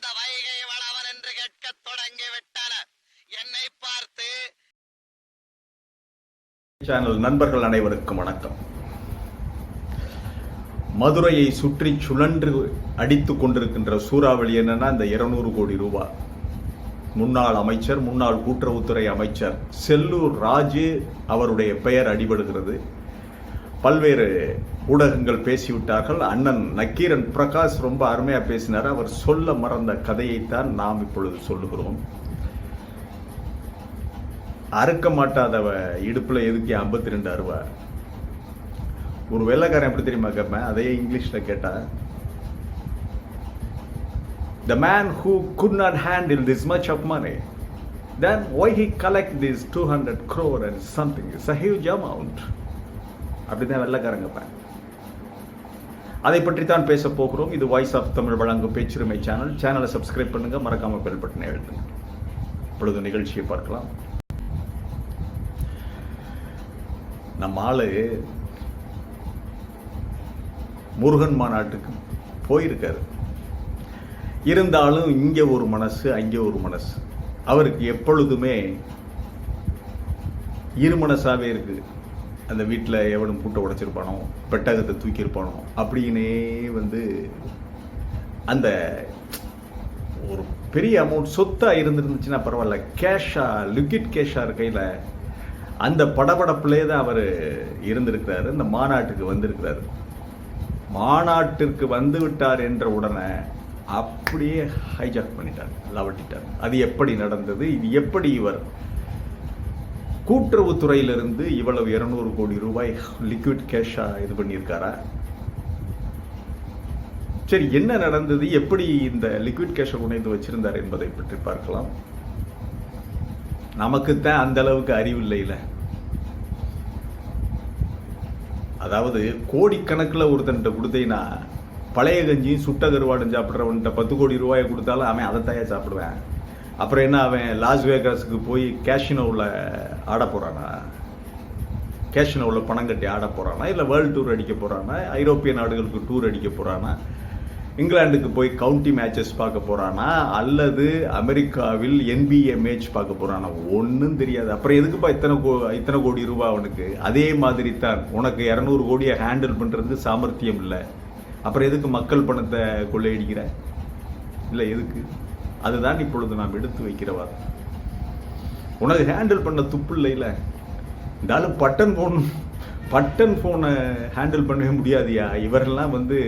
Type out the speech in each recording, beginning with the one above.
இந்த வைகை வளவன் என்று கேட்கத் தொடங்கி விட்டனர் என்னை பார்த்து சேனல் நண்பர்கள் அனைவருக்கும் வணக்கம். மதுரையை சுற்றி சுழன்று அடித்து கொண்டிருக்கின்ற சூறாவளி என்னன்னா இந்த இருநூறு கோடி ரூபாய் முன்னாள் அமைச்சர் முன்னாள் கூட்டுறவுத்துறை அமைச்சர் செல்லூர் ராஜு அவருடைய பெயர் அடிபடுகிறது. பல்வேறு ஊடகங்கள் பேசிவிட்டார்கள். அண்ணன் நக்கீரன் பிரகாஷ் ரொம்ப அருமையாக பேசினார். அவர் சொல்ல மறந்த கதையைத்தான் நாம் இப்பொழுது சொல்லுகிறோம். அறுக்க மாட்டாதவ இடுப்பில் எதுக்கு ஐம்பத்தி ரெண்டு அருவா? ஒரு வெள்ளைக்காரன் எப்படி தெரியுமா கேட்பேன்? அதே இங்கிலீஷ்ல கேட்டா the man who could not handle this much of money then why he collect this 200 crore and something it's a huge amount அப்படிதான் வெள்ளக்காரங்க அதை பற்றி தான் பேச போகிறோம். இது வாய்ஸ் ஆஃப் தமிழ் வழங்கும் பேச்சுரிமை சேனல் சேனலை சப்ஸ்கிரைப் பண்ணுங்க. மறக்காம பெல் பட்டனை எழுதுங்க இப்பொழுது நிகழ்ச்சியை பார்க்கலாம். நம்ம ஆளு முருகன் மாநாட்டுக்கு போயிருக்காரு. இருந்தாலும் இங்கே ஒரு மனசு அங்கே ஒரு மனசு. அவருக்கு எப்பொழுதுமே இரு மனசாவே இருக்குது. அந்த வீட்டில் எவனும் பூட்டை உடைச்சிருப்பானோ பெட்டகத்தை தூக்கியிருப்பானோ அப்படின்னே வந்து அந்த ஒரு பெரிய அமௌண்ட் சொத்தாக இருந்துருந்துச்சுன்னா பரவாயில்ல. கேஷாக லிக்விட் கேஷாக இருக்கையில் அந்த படபடப்பிலே தான் அவர் இருந்திருக்கிறாரு. இந்த மாநாட்டுக்கு வந்திருக்கிறாரு. மாநாட்டிற்கு வந்து விட்டார் என்ற உடனே அப்படியே ஹைஜாக் பண்ணிட்டார். லவட்டிட்டார். அது எப்படி நடந்தது? இது எப்படி இவர் கூட்டுறவுத்துறையிலிருந்து இவ்வளவு இருநூறு கோடி ரூபாய் லிக்விட் கேஷா இது பண்ணியிருக்காரா? சரி என்ன நடந்தது? எப்படி இந்த லிக்விட் கேஷை கொண்டு வச்சிருந்தார் என்பதை பற்றி பார்க்கலாம். நமக்குத்தான் அந்த அளவுக்கு அறிவு இல்லைல அதாவது கோடிக்கணக்கில் ஒருத்தன்ட்ட கொடுத்தீங்கன்னா பழைய கஞ்சியும் சுட்ட கருவாடும் சாப்பிட்றவன்ட்ட பத்து கோடி ரூபாயை கொடுத்தாலும் அவன் அதைத்தாயா சாப்பிடுவேன். அப்புறம் என்ன அவன் லாஸ் வேகாஸுக்கு போய் கேஷினோவில் ஆட போகிறானா கேஷினோவில் பணம் கட்டி ஆட போகிறானா இல்லை வேர்ல்டு டூர் அடிக்க போகிறானா ஐரோப்பிய நாடுகளுக்கு டூர் அடிக்க போகிறானா இங்கிலாந்துக்கு போய் கவுண்டி மேட்சஸ் பார்க்க போகிறானா அல்லது அமெரிக்காவில் என்பிஏ மேட்ச் பார்க்க போகிறானா ஒன்றும் தெரியாது. அப்புறம் எதுக்குப்பா இத்தனை கோ இத்தனை கோடி ரூபா அவனுக்கு? அதே மாதிரி தான் உனக்கு இரநூறு கோடியை ஹேண்டில் பண்ணுறதுக்கு சாமர்த்தியம் இல்லை. அப்புறம் எதுக்கு மக்கள் பணத்தை கொள்ளையடிக்கிற? இல்லை எதுக்கு? அதுதான் இப்பொழுது நாம் எடுத்து வைக்கிறவா உனக்கு ஹேண்டில் பண்ண துப்பு இல்லைல்ல இருந்தாலும் பட்டன் ஃபோன் பட்டன் ஃபோனை ஹேண்டில் பண்ணவே முடியாதியா? இவரெல்லாம் வந்து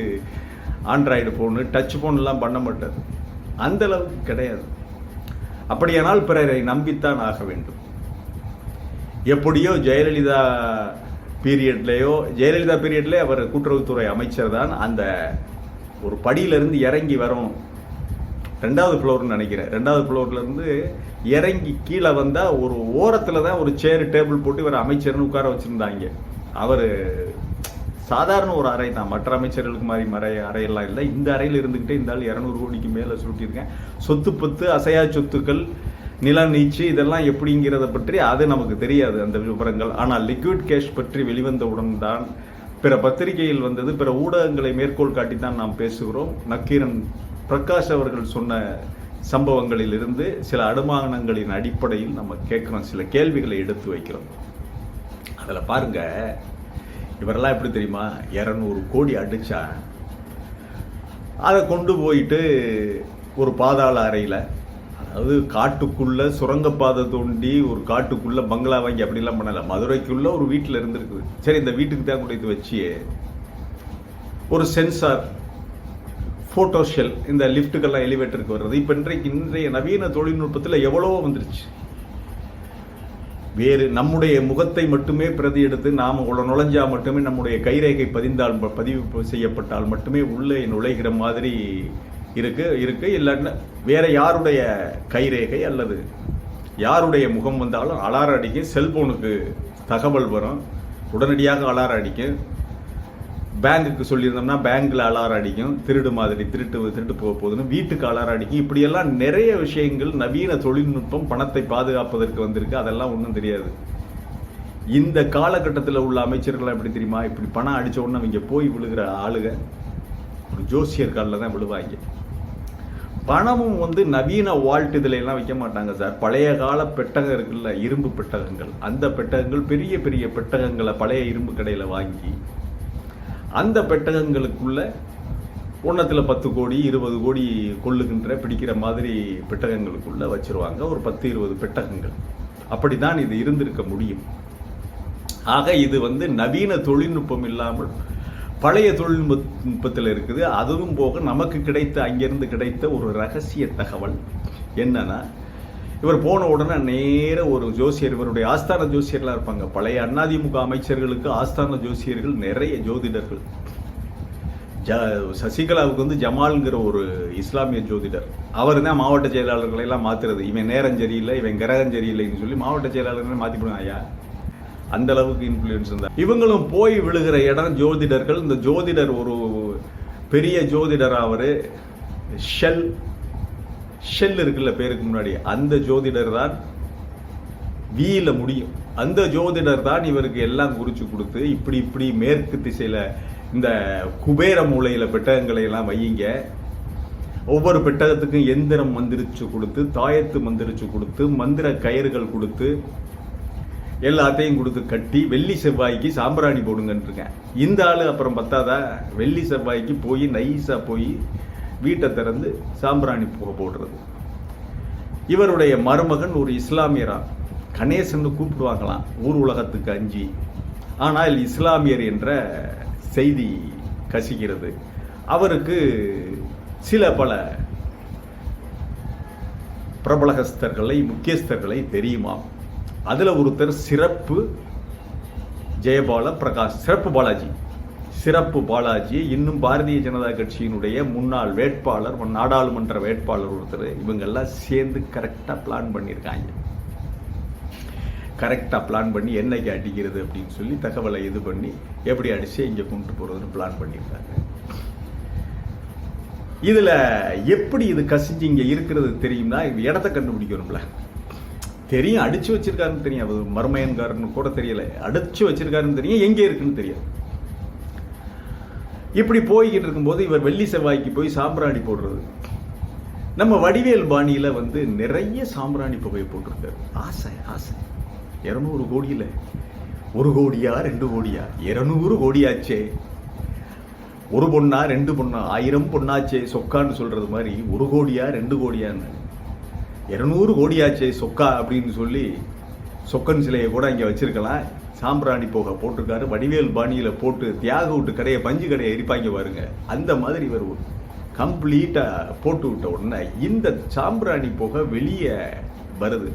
ஆண்ட்ராய்டு ஃபோனு டச் ஃபோன்லாம் பண்ண மாட்டார். அந்த அளவுக்கு கிடையாது. அப்படியானால் பிறரை நம்பித்தான் ஆக வேண்டும். எப்படியோ ஜெயலலிதா பீரியட்லேயோ ஜெயலலிதா பீரியட்லேயே அவர் கூட்டுறவுத்துறை அமைச்சர் தான். அந்த ஒரு படியிலிருந்து இறங்கி வரும். ரெண்டாவது ஃப்ளோர்னு நினைக்கிறேன். ரெண்டாவது ஃப்ளோர்லேருந்து இறங்கி கீழே வந்தால் ஒரு ஓரத்தில் தான் ஒரு சேர் டேபிள் போட்டு இவர் அமைச்சர்னு உட்கார வச்சுருந்தாங்க. அவர் சாதாரண ஒரு அறை தான். மற்ற அமைச்சர்களுக்கு மாதிரி மறை அறையெல்லாம் இல்லை. இந்த அறையில் இருந்துக்கிட்டே இந்த ஆள் இரநூறு கோடிக்கு மேலே சுட்டியிருக்கேன். சொத்து பத்து அசையா சொத்துக்கள் நில நீச்சு இதெல்லாம் எப்படிங்கிறத பற்றி அது நமக்கு தெரியாது அந்த விவரங்கள். ஆனால் லிக்விட் கேஷ் பற்றி வெளிவந்தவுடன் தான் பிற பத்திரிகையில் வந்தது. பிற ஊடகங்களை மேற்கோள் காட்டி தான் நாம் பேசுகிறோம். நக்கீரன் பிரகாஷ் அவர்கள் சொன்ன சம்பவங்களில் இருந்து சில அனுமானங்களின் அடிப்படையில் நம்ம கேட்குறோம் சில கேள்விகளை எடுத்து வைக்கிறோம். அதில் பாருங்க இவரெல்லாம் எப்படி தெரியுமா? இரநூறு கோடி அடித்தா அதை கொண்டு போயிட்டு ஒரு பாதாள அறையில் அதாவது காட்டுக்குள்ளே சுரங்கப்பாதை தோண்டி ஒரு காட்டுக்குள்ளே பங்களா வாங்கி அப்படிலாம் பண்ணலை. மதுரைக்குள்ளே ஒரு வீட்டில் இருந்திருக்குது. சரி இந்த வீட்டுக்கு தான் கொண்டு இது வச்சு ஒரு சென்சார் ஃபோட்டோ ஷெல் இந்த லிஃப்ட்டுக்கெல்லாம் எலிவேட்டருக்கு வர்றது. இப்போ இன்றைக்கு இன்றைய நவீன தொழில்நுட்பத்தில் எவ்வளவோ வந்துருச்சு. வேறு நம்முடைய முகத்தை மட்டுமே பிரதி எடுத்து நாம் உள்ள நுழைஞ்சால் மட்டுமே நம்முடைய கைரேகை பதிந்தால் பதிவு செய்யப்பட்டால் மட்டுமே உள்ளே நுழைகிற மாதிரி இருக்கு இருக்கு. இல்லைன்னா வேற யாருடைய கைரேகை அல்லது யாருடைய முகம் வந்தாலும் அலாரம் அடிக்கும் செல்போனுக்கு தகவல் வரும். உடனடியாக அலாரம் அடிக்கும் பேங்குக்கு சொல்லியிருந்தோம்னா பேங்க்ல அலாரம் அடிக்கும் திருடு மாதிரி திருட்டு திருட்டு போக போகுதுன்னு வீட்டுக்கு அலாரம் அடிக்கும். இப்படியெல்லாம் நிறைய விஷயங்கள் நவீன தொழில்நுட்பம் பணத்தை பாதுகாப்பதற்கு வந்திருக்கு. அதெல்லாம் ஒன்றும் தெரியாது. இந்த காலகட்டத்தில் உள்ள அமைச்சர்கள்லாம் எப்படி தெரியுமா? இப்படி பணம் அடித்த உடனே அவங்க போய் விழுகிற ஆளுக ஒரு ஜோசியர் காலில் தான் விழுவாங்க. பணமும் வந்து நவீன வால்ட் இதில் எல்லாம் வைக்க மாட்டாங்க சார். பழைய கால பெட்டகம் இருக்குல்ல இரும்பு பெட்டகங்கள். அந்த பெட்டகங்கள் பெரிய பெரிய பெட்டகங்களை பழைய இரும்பு கடையில் வாங்கி அந்த பெட்டகங்களுக்குள்ள ஒன்றத்தில் பத்து கோடி இருபது கோடி கொள்ளுகின்ற பிடிக்கிற மாதிரி பெட்டகங்களுக்குள்ள வச்சிருவாங்க. ஒரு பத்து இருபது பெட்டகங்கள். அப்படிதான் இது இருந்திருக்க முடியும். ஆக இது வந்து நவீன தொழில்நுட்பம் இல்லாமல் பழைய தொழில்நுட்பத்தில் இருக்குது. அதுவும் போக நமக்கு கிடைத்த அங்கிருந்து கிடைத்த ஒரு ரகசிய தகவல் என்னன்னா இவர் போன உடனே நேர ஒரு ஜோசியர் இவருடைய ஆஸ்தான ஜோசியர்லாம் இருப்பாங்க. பழைய அண்ணாதிமுக அமைச்சர்களுக்கு ஆஸ்தான ஜோசியர்கள் நிறைய ஜோதிடர்கள். ஜ சசிகலாவுக்கு வந்து ஜமால்ங்கிற ஒரு இஸ்லாமிய ஜோதிடர். அவர் தான் மாவட்ட செயலாளர்களை எல்லாம் மாத்துறது. இவன் நேரம் சரியில்லை இவன் கிரகம் சரியில்லைன்னு சொல்லி மாவட்ட செயலாளர்களை மாத்தி ஐயா அந்த அளவுக்கு இன்ஃப்ளூயன்ஸ் இருந்தார். இவங்களும் போய் விழுகிற இடம் ஜோதிடர்கள். இந்த ஜோதிடர் ஒரு பெரிய ஜோதிடர் அவர். ஷெல் ஷெல் இருக்குல்ல பேருக்கு முன்னாடி. அந்த ஜோதிடர் தான் வீல முடியும். அந்த ஜோதிடர் தான் இவருக்கு எல்லாம் குறிச்சு கொடுத்து இப்படி இப்படி மேற்கு திசையில இந்த குபேர மூலையில பெட்டகங்களை எல்லாம் வையுங்க. ஒவ்வொரு பெட்டகத்துக்கும் எந்திரம் மந்திரிச்சு கொடுத்து தாயத்து மந்திரிச்சு கொடுத்து மந்திர கயிறுகள் கொடுத்து எல்லாத்தையும் கொடுத்து கட்டி வெள்ளி செவ்வாய்க்கு சாம்பிராணி போடுங்கன்ட்டுருக்கேன் இந்த ஆள் அப்புறம் பத்தாதா? வெள்ளி செவ்வாய்க்கு போய் நைஸாக போய் வீட்டை திறந்து சாம்பிராணி புகை போடுறது. இவருடைய மருமகன் ஒரு இஸ்லாமியரா? கணேசன்னு கூப்பிடுவாங்களாம் ஊர் உலகத்துக்கு அஞ்சு. ஆனால் இஸ்லாமியர் என்ற செய்தி கசிக்கிறது. அவருக்கு சில பல பிரபலகஸ்தர்களை முக்கியஸ்தர்களை தெரியுமா அதில் ஒருத்தர் சிறப்பு ஜெயபால பிரகாஷ் சிறப்பு பாலாஜி. சிறப்பு பாலாஜி இன்னும் பாரதிய ஜனதா கட்சியினுடைய முன்னாள் வேட்பாளர் நாடாளுமன்ற வேட்பாளர் ஒருத்தர் இவங்கெல்லாம் சேர்ந்து கரெக்டாக பிளான் பண்ணியிருக்காங்க. கரெக்டாக பிளான் பண்ணி என்னைக்கு அடிக்கிறது அப்படின்னு சொல்லி தகவலை இது பண்ணி எப்படி அடிச்சு இங்கே கொண்டு போகிறதுன்னு பிளான் பண்ணியிருக்காங்க. இதில் எப்படி இது கசிஞ்சு இங்கே இருக்கிறது தெரியும்னா இது இடத்த கண்டுபிடிக்கணும்ல. தெரியும் அடிச்சு வச்சிருக்காருன்னு தெரியும். அது மர்மயன்காரன்னு கூட தெரியல. அடிச்சு வச்சிருக்காருன்னு தெரியும் எங்கே இருக்குன்னு தெரியும் இப்படி போய்கிட்டு இருக்கும்போது இவர் வெள்ளி செவ்வாய்க்கு போய் சாம்பிராணி போடுறது. நம்ம வடிவேல் பாணியில் வந்து நிறைய சாம்பிராணி புகை போட்டிருக்காரு. ஆசை ஆசை. இரநூறு கோடியில. ஒரு கோடியா ரெண்டு கோடியா? இரநூறு கோடியாச்சே. ஒரு பொண்ணா ரெண்டு பொண்ணா? ஆயிரம் பொண்ணாச்சே சொக்கான்னு சொல்கிறது மாதிரி ஒரு கோடியா ரெண்டு கோடியான்னு. இருநூறு கோடியாச்சே சொக்கா அப்படின்னு சொல்லி சொக்கன் சிலையை கூட இங்கே வச்சிருக்கலாம். சாம்பிராணி போக போட்டிருக்காரு. வடிவேல் பாணியில் போட்டு தியாக விட்டு கடையை பஞ்சு கடையை எரிப்பாங்க பாருங்க. அந்த மாதிரி இவர் கம்ப்ளீட்டா போட்டு விட்ட உடனே இந்த சாம்பிராணி போக வெளியே வருது.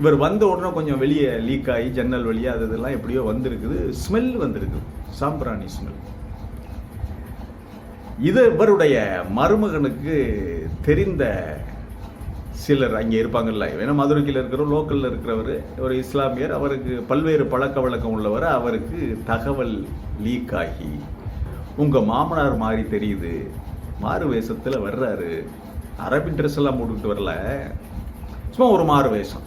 இவர் வந்த உடனே கொஞ்சம் வெளியே லீக் ஆகி ஜன்னல் வழியாக அது இதெல்லாம் எப்படியோ வந்திருக்குது. ஸ்மெல் வந்திருக்குது சாம்பிராணி ஸ்மெல் இது இவருடைய மருமகனுக்கு தெரிந்த சிலர் அங்கே இருப்பாங்கல்ல. ஏன்னா மதுரைக்கில் இருக்கிற லோக்கலில் இருக்கிறவர் ஒரு இஸ்லாமியர் அவருக்கு பல்வேறு பழக்க வழக்கம் உள்ளவர் அவருக்கு தகவல் லீக் ஆகி உங்கள் மாமனார் மாதிரி தெரியுது மாறு வேஷத்தில் வர்றாரு அரபின் ட்ரெஸ் எல்லாம் போட்டுக்கிட்டு வரல சும்மா ஒரு மாறு வேஷம்.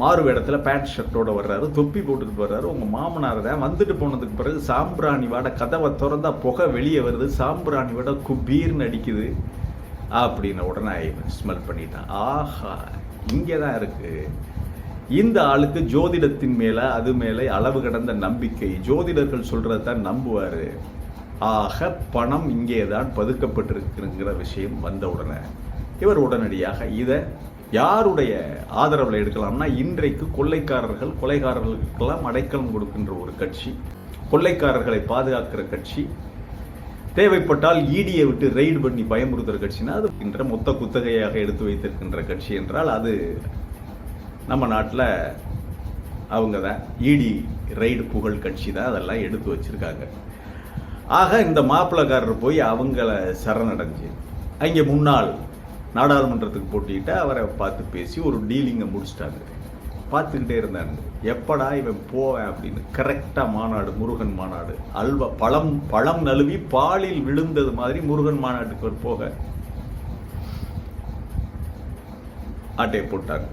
மாறு வேடத்தில் பேண்ட் ஷர்ட்டோட வர்றாரு தொப்பி போட்டுக்கிட்டு வர்றாரு உங்கள் மாமனார் தான் வந்துட்டு போனதுக்கு பிறகு சாம்பிராணி வாட கதவை திறந்தா புகை வெளியே வருது சாம்பிராணி வாட குபீர்னு அடிக்குது. அப்படின்னு உடனே ஸ்மெல் பண்ணிட்டான். ஆஹா இங்கே தான் இருக்குது இந்த ஆளுக்கு ஜோதிடத்தின் மேலே அது மேலே அளவு கடந்த நம்பிக்கை. ஜோதிடர்கள் சொல்கிறத தான் நம்புவார். ஆக பணம் இங்கே தான் பதுக்கப்பட்டிருக்குங்கிற விஷயம் வந்த உடனே இவர் உடனடியாக இதை யாருடைய ஆதரவில் எடுக்கலாம்னா இன்றைக்கு கொள்ளைக்காரர்கள் கொலைகாரர்களுக்கெல்லாம் அடைக்கலம் கொடுக்கின்ற ஒரு கட்சி கொள்ளைக்காரர்களை பாதுகாக்கிற கட்சி தேவைப்பட்டால் ஈடியை விட்டு ரெய்டு பண்ணி பயமுறுத்துகிற கட்சினா அது என்ற மொத்த குத்தகையாக எடுத்து வைத்திருக்கின்ற கட்சி என்றால் அது நம்ம நாட்டில் அவங்க தான் ஈடி ரைடு புகழ் கட்சி தான் அதெல்லாம் எடுத்து வச்சிருக்காங்க. ஆக இந்த மாப்பிள்ளக்காரர் போய் அவங்கள சரணடைஞ்சு அங்கே முன்னாள் நாடாளுமன்றத்துக்கு போட்டிக்கிட்டு அவரை பார்த்து பேசி ஒரு டீலிங்கை முடிச்சிட்டாங்க. பார்த்துக்கிட்டே இருந்தாங்க எப்படா இவன் போவேன் அப்படின்னு. கரெக்டாக மாநாடு முருகன் மாநாடு. அல்வா பழம் பழம் நழுவி பாலில் விழுந்தது மாதிரி முருகன் மாநாட்டுக்கு போக. ஆட்டையை போட்டாங்க.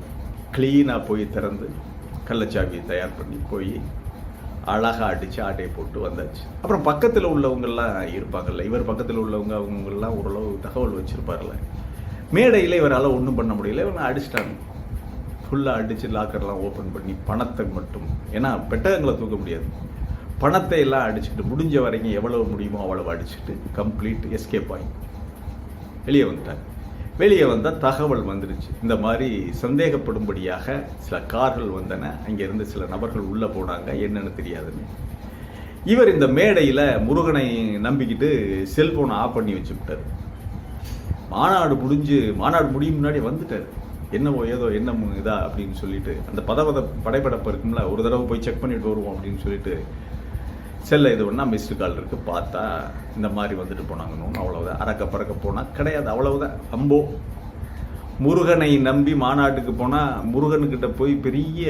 க்ளீனாக போய் திறந்து கள்ளச்சாவியை தயார் பண்ணி போய் அழகாக அடித்து ஆட்டையை போட்டு வந்தாச்சு. அப்புறம் பக்கத்தில் உள்ளவங்கள்லாம் இருப்பாங்கல்ல இவர் பக்கத்தில் உள்ளவங்க அவங்கெல்லாம் ஓரளவு தகவல் வச்சுருப்பார்ல மேடையில் இவரால் ஒன்றும் பண்ண முடியல இவனை அடிச்சிட்டாங்க. ஃபுல்லாக அடித்து லாக்கர்லாம் ஓப்பன் பண்ணி பணத்தை மட்டும் ஏன்னா பெட்டகங்களை தூக்க முடியாது. பணத்தை எல்லாம் அடிச்சுட்டு முடிஞ்ச வரைக்கும் எவ்வளவு முடியுமோ அவ்வளவு அடிச்சுட்டு கம்ப்ளீட் எஸ்கேப் ஆகி. வெளியே வந்துட்டார். வெளியே வந்தால் தகவல் வந்துருச்சு. இந்த மாதிரி சந்தேகப்படும்படியாக சில கார்கள் வந்தன. அங்கேருந்து சில நபர்கள் உள்ளே போனாங்க. என்னன்னு தெரியாதுன்னு. இவர் இந்த மேடையில் முருகனை நம்பிக்கிட்டு செல்ஃபோனை ஆஃப் பண்ணி வச்சுக்கிட்டார். மாநாடு முடிஞ்சு மாநாடு முடியும் முன்னாடி வந்துட்டார். என்னவோ ஏதோ என்ன இதா அப்படின்னு சொல்லிட்டு அந்த பதவத படைப்படப்பு இருக்கும்ல ஒரு தடவை போய் செக் பண்ணிட்டு வருவோம் அப்படின்னு சொல்லிட்டு செல்ல இது ஒன்றா மிஸ்டு கால் இருக்குது பார்த்தா இந்த மாதிரி வந்துட்டு போனாங்கன்னு அவ்வளோதான் அறக்க பறக்க போனால் கிடையாது. அவ்வளவுதான். அம்போ. முருகனை நம்பி மாநாட்டுக்கு போனால் முருகனுக்கிட்ட போய் பெரிய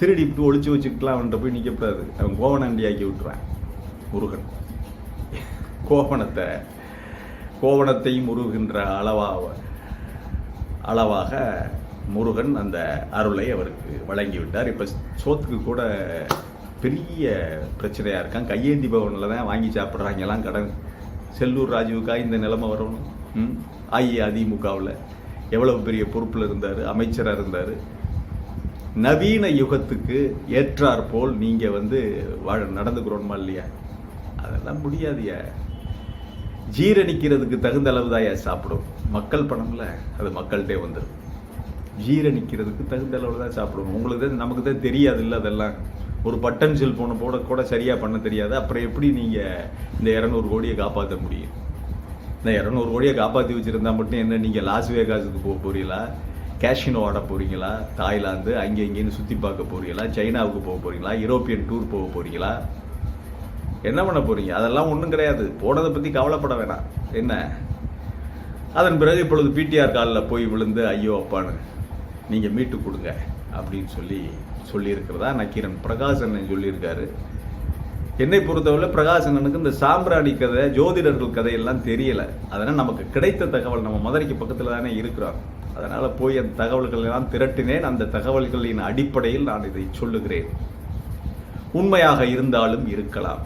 திருடிட்டு ஒழிச்சு வச்சுக்கலாம் அவன்கிட்ட போய் நிற்கக்கூடாது அவன் கோவணண்டி ஆக்கி விட்டுறான் முருகன் கோவணத்தை கோவணத்தையும் முருகின்ற அளவாக அளவாக முருகன் அந்த அருளை அவருக்கு வழங்கி விட்டார் இப்போ சோத்துக்கு கூட பெரிய பிரச்சனையாக இருக்கான். கையேந்தி பவனில் தான் வாங்கி சாப்பிட்றாங்கலாம் கடன். செல்லூர் ராஜுவுக்காக இந்த நிலைமை வரணும்? ம்? அஇஅதிமுகவில் எவ்வளவு பெரிய பொறுப்பில் இருந்தார்? அமைச்சராக இருந்தார்? நவீன யுகத்துக்கு ஏற்றாற்போல் நீங்கள் வந்து வாழ நடந்துக்கிறோமா இல்லையா? அதெல்லாம் முடியாதுயா ஜீரணிக்கிறதுக்கு தகுந்த அளவு தான் சாப்பிடும்? மக்கள் பணம்ல அது மக்கள்கிட்டே வந்துடும் ஜீரணிக்கிறதுக்கு தகுந்த அளவு தான் சாப்பிடுவோம் உங்களுக்கு தான் நமக்கு தான் தெரியாது இல்லை அதெல்லாம். ஒரு பட்டன் செல்போனை போட கூட சரியாக பண்ண தெரியாது. அப்புறம் எப்படி நீங்கள் இந்த இரநூறு கோடியை காப்பாற்ற முடியும்? இந்த இரநூறு கோடியை காப்பாற்றி வச்சுருந்தா மட்டும் என்ன நீங்கள் லாஸ் வேகாஸுக்கு போக போகிறீங்களா கேஷினோ ஆட போகிறீங்களா தாய்லாந்து அங்கே இங்கேன்னு சுற்றி பார்க்க போகிறீங்களா சைனாவுக்கு போக போகிறீங்களா யூரோப்பியன் டூர் போக போகிறீங்களா என்ன பண்ண போறீங்க? அதெல்லாம் ஒன்றும் கிடையாது. போனதை பற்றி கவலைப்பட வேணாம். என்ன? அதன் பிறகு இப்பொழுது பிடிஆர் காலில் போய் விழுந்து ஐயோ அப்பான்னு நீங்கள் மீட்டு கொடுங்க அப்படின்னு சொல்லி சொல்லியிருக்கிறதா நக்கீரன் பிரகாசன் சொல்லியிருக்காரு. என்னை பொறுத்தவரை பிரகாசனனுக்கு இந்த சாம்பிராணி கதை ஜோதிடர்கள் கதையெல்லாம் தெரியலை. அதனால் நமக்கு கிடைத்த தகவல் நம்ம மதுரைக்கு பக்கத்தில் தானே இருக்கிறோம். அதனால் போய் அந்த தகவல்கள் எல்லாம் திரட்டினேன். அந்த தகவல்களின் அடிப்படையில் நான் இதை சொல்லுகிறேன். உண்மையாக இருந்தாலும் இருக்கலாம்.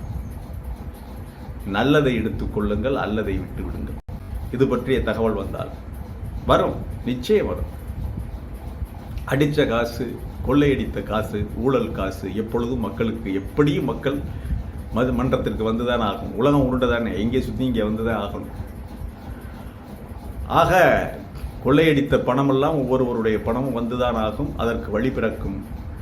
நல்லதை எடுத்துக்கொள்ளுங்கள் அல்லதை விட்டு விடுங்கள் இது பற்றிய தகவல் வந்தால் வரும் நிச்சயம் வரும். அடித்த காசு கொள்ளையடித்த காசு ஊழல் காசு எப்பொழுதும் மக்களுக்கு எப்படியும் மக்கள் மது மன்றத்திற்கு வந்துதான் ஆகும். உலகம் உருண்டதானே? எங்கே சுற்றி இங்கே வந்துதான் ஆகணும். ஆக கொள்ளையடித்த பணமெல்லாம் ஒவ்வொருவருடைய பணமும் வந்துதான் ஆகும். அதற்கு வழி பிறக்கும்.